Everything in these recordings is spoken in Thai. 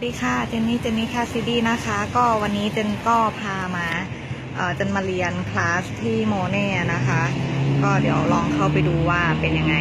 วัสดีค่ะ เจนนี่ เจนนี่แคสซิดี้นะคะ ก็วันนี้เจนก็พามา เอ่อเจนมาเรียนคลาสที่โมเน่นะคะ ก็เดี๋ยวลองเข้าไปดูว่าเป็นยังไง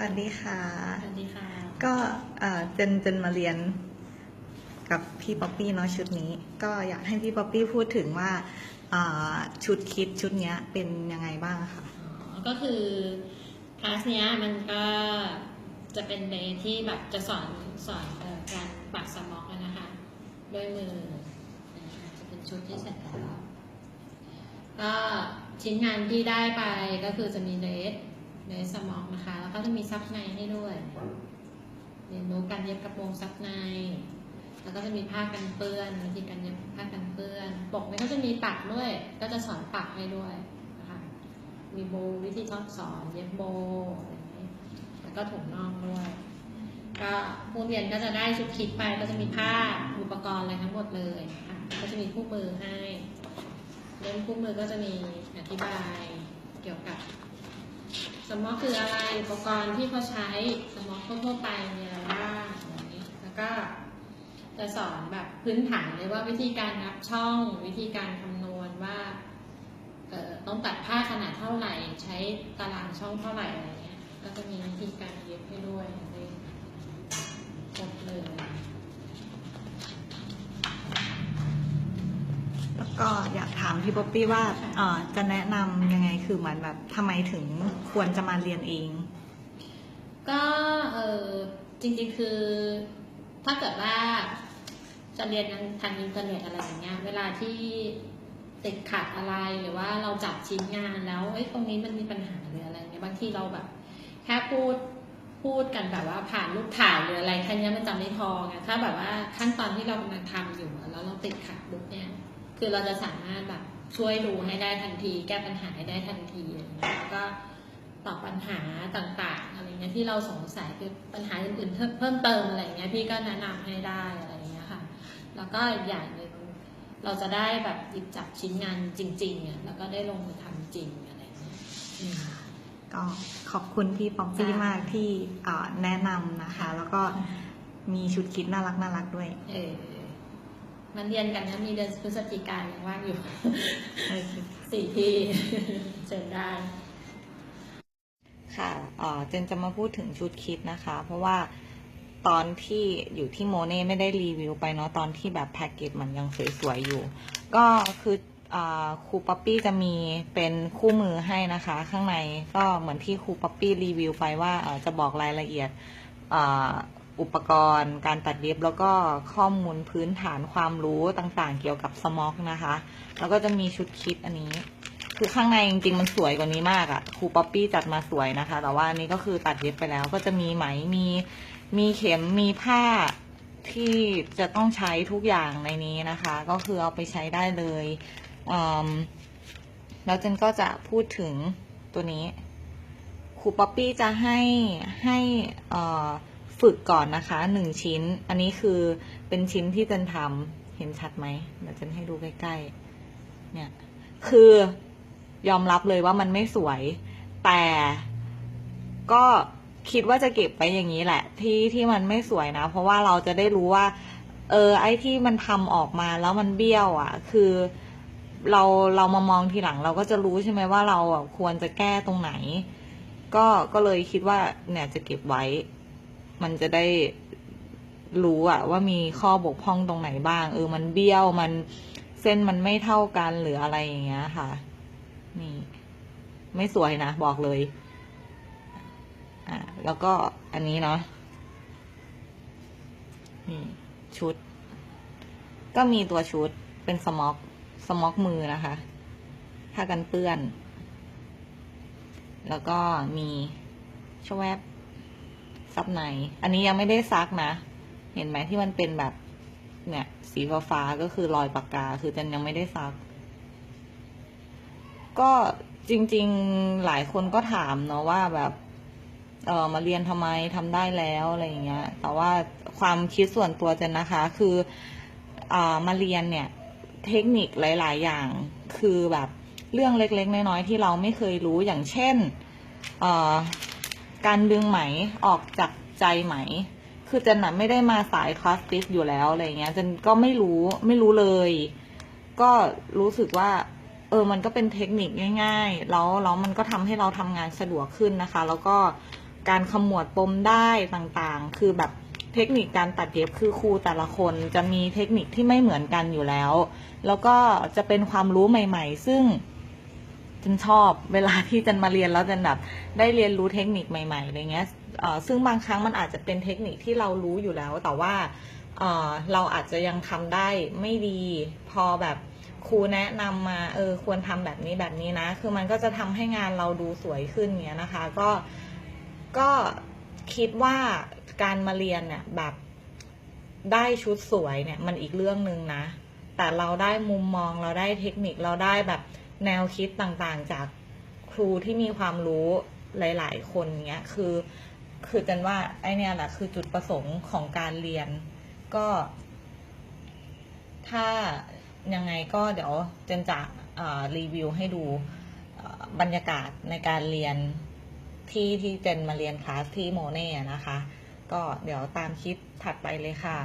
สวัสดีค่ะ สวัสดีค่ะ ก็เอ่อเจนเจนมาเรียนกับพี่ป๊อปปี้เนาะชุดนี้ ก็อยากให้พี่ป๊อปปี้พูดถึงว่าเอ่อชุดคิดชุดเนี้ยเป็นยังไงบ้างคะอ๋อก็คือคลาสเนี้ยมันก็จะเป็นเดย์ที่แบบจะสอนสอนเอ่อการปักสม็อกอะนะคะด้วยมือนะคะจะเป็นชุดที่เสร็จแล้วก็ชิ้นงานที่ได้ไปก็คือจะมีเดส เดสมอกนะคะ แล้วก็จะมีซับในให้ด้วย เรียนรู้การเย็บกระโปรงซับใน แล้วก็จะมีผ้ากันเปื้อนวิธีการเย็บผ้ากันเปื้อน ปกนี่ก็จะมีปักด้วย ก็จะสอนปักให้ด้วยนะคะมีโบวิธีทอดสอนเย็บโบว์อะไรอย่างนี้แล้วก็ถุงน่องด้วย ก็ผู้เรียนก็จะได้ชุดคิดไปก็จะมีผ้าอุปกรณ์อะไรทั้งหมดเลยค่ะก็จะมีคู่มือให้เล่มคู่มือก็จะมีอธิบายเกี่ยวกับ สมอคืออะไรอุปกรณ์ที่เขาใช้สมอทั่วไปมีอะไรบ้างอะไรอย่างนี้แล้วก็จะสอนแบบพื้นฐานเลยว่าวิธีการนับช่อง วิธีการคำนวณว่าต้องตัดผ้าขนาดเท่าไหร่ใช้ตารางช่องเท่าไหร่อะไรเงี้ยก็จะมีวิธีการเย็บให้ด้วยอะไรครบเลย แล้ว ก็อยากถามพี่ป๊อปปี้ว่าเอ่อจะแนะนำยังไงคือเหมือนแบบทำไมถึงควรจะมาเรียนเอง ก็เออจริงๆคือ ถ้าเกิดว่าจะเรียนทางอินเทอร์เน็ตอะไรอย่างเงี้ย เวลาที่ติดขัดอะไรหรือว่าเราจับชิ้นงานแล้วเอ้ยตรงนี้มันมีปัญหาหรืออะไรเงี้ยบางทีเราแบบ แค่พูดพูดกันแบบว่าผ่านรูปถ่ายหรืออะไรแค่นี้มันจำไม่พอไงถ้าแบบว่าขั้นตอนที่เรากำลังทำอยู่อะแล้วเราติดขัดปุ๊บเนี่ย คือเราจะสามารถแบบช่วยดูให้ได้ทันที แก้ปัญหาให้ได้ทันทีอะแล้วก็ตอบปัญหาต่างๆอะไรเงี้ยที่เราสงสัยคือปัญหาอื่นๆเพิ่มเติมอะไรเงี้ยพี่ก็แนะนำให้ได้อะไรเงี้ยค่ะ แล้วก็อีกอย่างหนึ่งเราจะได้แบบหยิบจับชิ้นงานจริงๆอะแล้วก็ได้ลงมือทำจริงอะไรเงี้ยก็ขอบคุณพี่ป๊อปปี้มากที่แนะนำนะคะ แล้วก็มีชุดคิดน่ารักน่ารักด้วย เออ มันเรียนกันนะมีเดือนพฤศจิกายนยังว่างอยู่โอเคสี่ที่เจอได้ค่ะเอ่อเจนจะมาพูดถึงชุดคิดนะคะ เพราะว่าตอนที่อยู่ที่โมเน่ไม่ได้รีวิวไปเนาะตอนที่แบบแพ็กเกจมันยังสวยๆอยู่ ก็คืออ่าครูป๊อปปี้จะมีเป็นคู่มือให้นะคะ ข้างในก็เหมือนที่ครูป๊อปปี้รีวิวไปว่าเอ่อจะบอกรายละเอียดอ่า อุปกรณ์ การตัดเย็บแล้วก็ข้อมูลพื้นฐานความรู้ต่างๆ เกี่ยวกับสม็อกนะคะ แล้วก็จะมีชุดคิดอันนี้ คือข้างในจริงๆมันสวยกว่านี้มากอะ่ะครูป๊อปปี้จัดมาสวยนะคะ แต่ว่าอันนี้ก็คือตัดเย็บไปแล้ว ก็จะมีไหมมีมีเข็มมีผ้าที่จะต้องใช้ทุกอย่างในนี้นะคะ ก็คือเอาไปใช้ได้เลยแล้วเจนก็จะพูดถึงตัวนี้ครูป๊อปปี้จะให้ให้อ่อ ฝึกก่อนนะคะหนึ่งชิ้น อันนี้คือเป็นชิ้นที่เจนทำเห็นชัดไหมเดี๋ยวเจนให้ดูใกล้ๆ เนี่ย คือยอมรับเลยว่ามันไม่สวย แต่ก็คิดว่าจะเก็บไปอย่างนี้แหละ ที่ที่มันไม่สวยนะ เพราะว่าเราจะได้รู้ว่า เออ ไอ้ที่มันทำออกมาแล้วมันเบี้ยวอะ่ะ คือเราเรามามองทีหลังเราก็จะรู้ใช่ไหมว่าเราควรจะแก้ตรงไหน ก็ก็เลยคิดว่าเนี่ยจะเก็บไว้ มันจะได้รู้อะว่ามีข้อบกพร่องตรงไหนบ้าง เออ มันเบี้ยวมันเส้นมันไม่เท่ากันหรืออะไรอย่างเงี้ยค่ะ นี่ ไม่สวยนะบอกเลย อ่าแล้วก็อันนี้เนาะนี่ชุด ก็มีตัวชุดเป็นสม็อกสม็อกมือนะคะผ้ากันเปื้อน แล้วก็มีชวบ ซับใน อันนี้ยังไม่ได้ซักนะ เห็นไหมที่มันเป็นแบบเนี่ย สีฟ้าฟ้าๆก็คือรอยปากกา คือจันยังไม่ได้ซัก ก็จริง ๆ หลายคนก็ถามเนาะว่าแบบเออมาเรียนทำไมทำได้แล้วอะไรอย่างเงี้ย แต่ว่าความคิดส่วนตัวเจนนะคะ คืออ่ามาเรียนเนี่ย เทคนิคหลาย ๆ อย่าง คือแบบเรื่องเล็ก ๆ น้อย ๆ ที่เราไม่เคยรู้อย่างเช่นเอ่อ การดึงไหมออกจากใจไหม คือเจนน่ะไม่ได้มาสายคลาสติสอยู่แล้วอะไรเงี้ยเจนก็ไม่รู้ไม่รู้เลย ก็รู้สึกว่า เออมันก็เป็นเทคนิคง่าย ๆ แล้วแล้วมันก็ทำให้เราทำงานสะดวกขึ้นนะคะ แล้วก็การขมวดปมได้ต่างๆ คือแบบเทคนิคการตัดเย็บคือครูแต่ละคนจะมีเทคนิคที่ไม่เหมือนกันอยู่แล้ว แล้วก็จะเป็นความรู้ใหม่ ๆ ซึ่ง ฉันชอบเวลาที่จันมาเรียนแล้วจันแบบได้เรียนรู้เทคนิคใหม่ๆอะไรเงี้ยซึ่งบางครั้งมันอาจจะเป็นเทคนิคที่เรารู้อยู่แล้ว แต่ว่าเราอาจจะยังทำได้ไม่ดีพอแบบครูแนะนำมาเออควรทำแบบนี้แบบนี้นะ คือมันก็จะทำให้งานเราดูสวยขึ้นเงี้ยนะคะ ก็ก็คิดว่าการมาเรียนเนี่ยแบบได้ชุดสวยเนี่ยมันอีกเรื่องหนึ่งนะ แต่เราได้มุมมองเราได้เทคนิคเราได้แบบ แนวคิดต่างๆ จากครูที่มีความรู้หลาย ๆ คนเนี้ยคือ คือจันว่าไอเนี่ยแหละคือจุดประสงค์ของการเรียน ก็ ถ้ายังไงก็เดี๋ยวเจนจะรีวิวให้ดูบรรยากาศในการเรียนที่ที่เจนมาเรียนคลาสที่โมเน่ะนะคะ ก็เดี๋ยวตามคลิปถัดไปเลยค่ะ